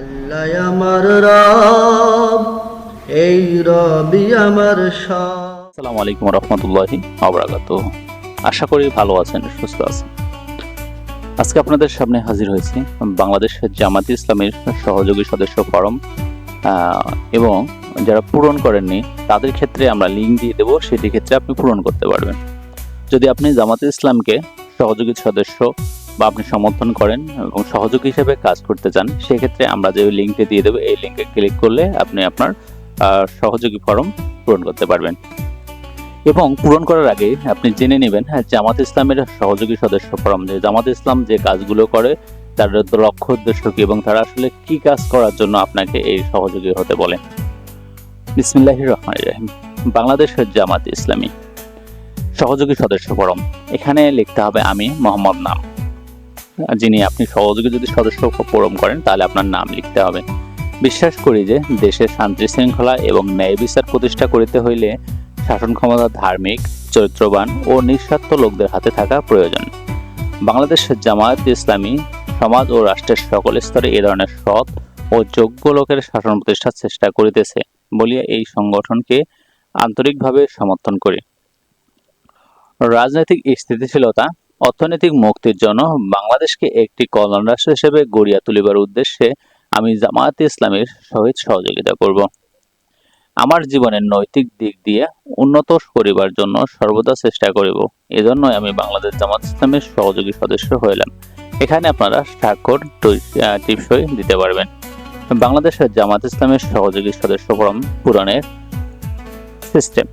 আল্লাহ আমার রব, এই রবি আমার আলাইকুম রহমতুল্লাহি আশা করি ভালো আছেন, সুস্থ আছেন। আজকে আপনাদের সামনে হাজির হয়েছি বাংলাদেশ জামাত ইসলামের সহযোগী সদস্য ফরম এবং যারা পূরণ করেননি, তাদের ক্ষেত্রে আমরা লিঙ্ক দিয়ে দেবো, সেটি ক্ষেত্রে আপনি পূরণ করতে পারবেন। যদি আপনি জামাতে ইসলামকে সহযোগী সদস্য বা আপনি সমর্থন করেন এবং সহযোগী হিসেবে কাজ করতে চান, সেক্ষেত্রে আমরা যে লিঙ্কটি দিয়ে দেবো, এই লিঙ্কে ক্লিক করলে আপনি আপনার সহযোগী ফর্ম পূরণ করতে পারবেন। এবং পূরণ করার আগে আপনি জেনে নেবেন হ্যাঁ জামাত ইসলামের সহযোগী সদস্য ফরম যে জামাত ইসলাম যে কাজগুলো করে, তার লক্ষ্য, উদ্দেশ্য কি এবং তারা আসলে কি কাজ করার জন্য আপনাকে এই সহযোগী হতে বলে বিসমিল্লাহ রহমান রহিম। বাংলাদেশের জামাত ইসলামী সহযোগী সদস্য ফরম এখানে লিখতে হবে আমি মোহাম্মদ নাম। যিনি আপনি সহযোগী যদি সদস্য পূরণ করেন, তাহলে আপনার নাম লিখতে হবে। বিশ্বাস করি যে দেশের শান্তি শৃঙ্খলা এবং ন্যায় বিচার প্রতিষ্ঠা করিতে হইলে শাসন ক্ষমতা ধার্মিক, চরিত্রবান ও নিঃস্বার্থ লোকদের হাতে থাকা প্রয়োজন। বাংলাদেশের জামায়াত ইসলামী সমাজ ও রাষ্ট্রের সকল স্তরে এ ধরনের সৎ ও যোগ্য লোকের শাসন প্রতিষ্ঠার চেষ্টা করিতেছে বলিয়া এই সংগঠনকে আন্তরিকভাবে সমর্থন করি। রাজনৈতিক স্থিতিশীলতা অর্থনৈতিক মুক্তির জন্য বাংলাদেশকে একটি কল্যাণ রাষ্ট্র হিসেবে গড়িয়া তুলিবার উদ্দেশ্যে আমি জামায়াত ইসলামের সহিত সহযোগিতা করব। আমার জীবনের নৈতিক দিক দিয়ে উন্নত করিবার জন্য সর্বদা চেষ্টা করিব। এজন্যই আমি বাংলাদেশ জামাত ইসলামের সহযোগী সদস্য হইলাম। এখানে আপনারা স্বাক্ষর টিপসই দিতে পারবেন। বাংলাদেশের জামাত ইসলামের সহযোগী সদস্য পূরণের সিস্টেম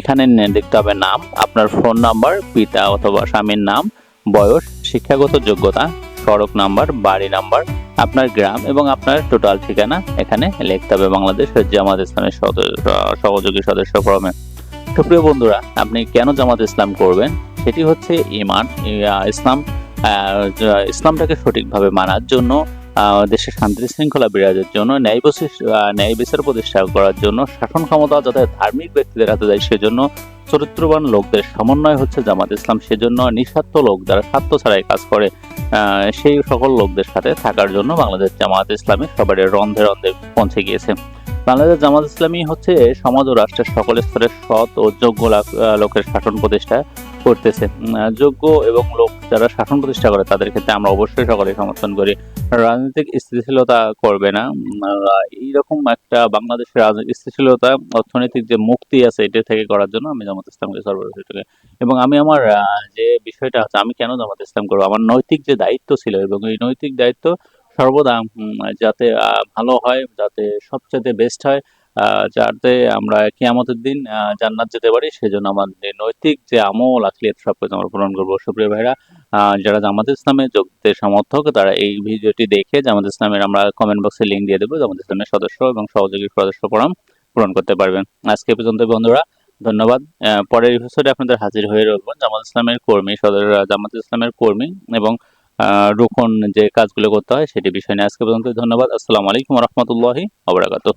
এখানে লিখতে হবে নাম, আপনার ফোন নাম্বার পিতা অথবা স্বামীর নাম, বয়স, শিক্ষাগত যোগ্যতা, সড়ক নাম্বার বাড়ি নাম্বার আপনার গ্রাম এবং আপনার টোটাল ঠিকানা এখানে লিখতে হবে বাংলাদেশ জামাত ইসলামের সহযোগী সদস্য ফরমে সুপ্রিয় বন্ধুরা, আপনি কেন জামাত ইসলাম করবেন? সেটি হচ্ছে ইমান ইসলাম ইসলামটাকে সঠিকভাবে মানার জন্য দেশে শান্তি শৃঙ্খলা বিরাজের জন্য, ন্যায় ন্যায় বিচার প্রতিষ্ঠা করার জন্য, শাসন ক্ষমতা যাতে ধার্মিক ব্যক্তিদের হাতে যায় সেজন্য, চরিত্রবান লোকদের সমন্বয় হচ্ছে জামাত ইসলাম, সেজন্য নিঃস্বার্থ লোক যারা স্বার্থ ছাড়াই কাজ করে সেই সকল লোকদের সাথে থাকার জন্য বাংলাদেশ জামাত ইসলামী সবারই রন্ধে রন্ধে পৌঁছে গিয়েছে। বাংলাদেশ জামাত ইসলামী হচ্ছে সমাজ ও রাষ্ট্রের সকল স্তরের সৎ ও যোগ্য লোকের শাসন প্রতিষ্ঠা করতেছে। যোগ্য এবং লোক যারা শাসন প্রতিষ্ঠা করে, তাদের ক্ষেত্রে আমরা অবশ্যই সকলে সমর্থন করি। রাজনৈতিক স্থিতিশীলতা করবে না। এইরকম একটা বাংলাদেশের রাজনৈতিক স্থিতিশীলতা অর্থনৈতিক যে মুক্তি আছে, এটা থেকে করার জন্য আমি জামাত ইসলামকে সর্বশেষ থেকে এবং আমি আমার যে বিষয়টা আছে, আমি কেন জামাত ইসলাম করব? আমার নৈতিক যে দায়িত্ব ছিল এবং এই নৈতিক দায়িত্ব সর্বদা যাতে ভালো হয়, যাতে সবচেয়ে বেস্ট হয় যাতে আমরা কিয়ামতের দিন জান্নাত যেতে পারি, সেজন্য আমার যে নৈতিক যে আমল আখলিয়াত সব কিছু আমরা পূরণ করব। সুপ্রিয় ভাইরা যারা জামাত ইসলামে যোগদের সমর্থক, তারা এই ভিডিওটি দেখে জামাত ইসলামের আমরা কমেন্ট বক্সে লিঙ্ক দিয়ে দেবো, জামাত ইসলামের সদস্য এবং সহযোগী সদস্য ফরম পূরণ করতে পারবেন। আজকে পর্যন্ত, বন্ধুরা, ধন্যবাদ। পরের এপিসোডে আপনাদের হাজির হয়ে রইব জামাত ইসলামের কর্মী, সদর, জামাত ইসলামের কর্মী এবং রুকন যে কাজগুলো করতে হয়, সেটি বিষয় নিয়ে আজকে পর্যন্ত ধন্যবাদ। আসসালামু আলাইকুম রহমতুল্লাহি আবরাকাতুহ